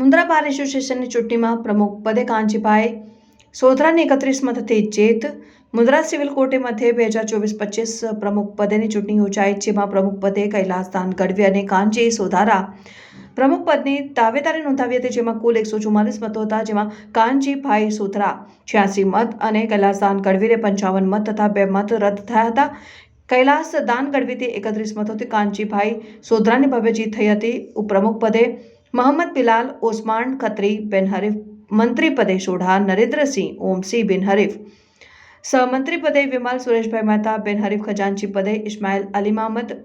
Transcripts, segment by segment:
મુન્દ્રા બાર એસોસિએશનની ચૂંટણીમાં પ્રમુખ પદે કાંજીભાઈ સોધરાની એકત્રીસ મતથી જીત. મુન્દ્રા સિવિલ કોર્ટે મધ્યે બે હજાર ચોવીસ પચીસ પ્રમુખ પદેની ચૂંટણી યોજાઈ, જેમાં પ્રમુખ પદે કૈલાસદાન ગઢવી અને કાંજી સોધારા. પ્રમુખ પદની દાવેદારી નોંધાવી હતી, જેમાં કુલ એકસો ચુમ્માલીસ મતો હતા, જેમાં કાનજીભાઈ સોધરા છ્યાસી મત અને કૈલાસદાન ગઢવીરે પંચાવન મત તથા બે મત રદ થયા હતા. કૈલાસ દાન ગઢવીથી એકત્રીસ મતોથી કાંચીભાઈ સોધરાની ભવ્ય જીત થઈ હતી. ઉપપ્રમુખ પદે મોહમ્મદ બિલાલ ઓસમાન ખત્રી બિન હરીફ મંત્રી પદે સોઢા નરેન્દ્રસિંહ ઓમસિંહ બિન હરીફ સહમંત્રી પદે વિમલ સુરેશભાઈ મહેતા બિન હરીફ ખજાનચી પદે ઇસ્માઇલ અલી મહમદ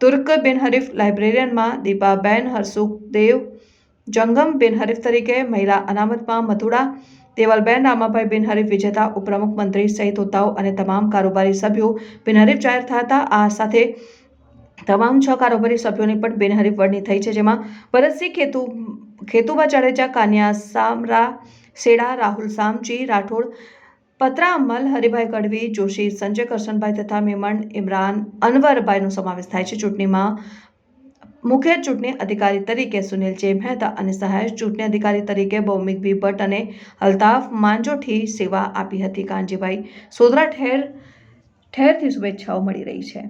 તુર્ક બિન હરીફ લાઇબ્રેરિયનમાં દીપાબેન હરસુખદેવ જંગમ બિન હરીફ તરીકે મહિલા અનામતમાં મથુડા દેવલબેન રામાભાઈ બિન હરીફ વિજેતા ઉપપ્રમુખ મંત્રી સહિત હોદ્દાઓ અને તમામ કારોબારી સભ્યો બિનહરીફ જાહેર થયા હતા આ સાથે તમામ છ કારોબારી સભ્યોની પણ બિનહરીફ વરણી થઈ છે, જેમાં ભરતસિંહ ખેતુ, ખેતુબા જાડેજા, કાન્યા સામરા, સેડા, રાહુલ સામજી, રાઠોડ, પત્રા, અમલ, હરિભાઈ ગઢવી જોશી, સંજય કરશનભાઈ તથા મેમણ, ઇમરાન, અનવરભાઈનો સમાવેશ થાય છે. ચૂંટણીમાં મુખ્ય ચૂંટણી અધિકારી તરીકે સુનિલ જે મહેતા અને સહાયક ચૂંટણી અધિકારી તરીકે ભૌમિક બી ભટ્ટ અને અલ્તાફ માંજોઠી સેવા આપી હતી. કાનજીભાઈ સોદરા ઠેર, ઠેરથી શુભેચ્છાઓ મળી રહી છે.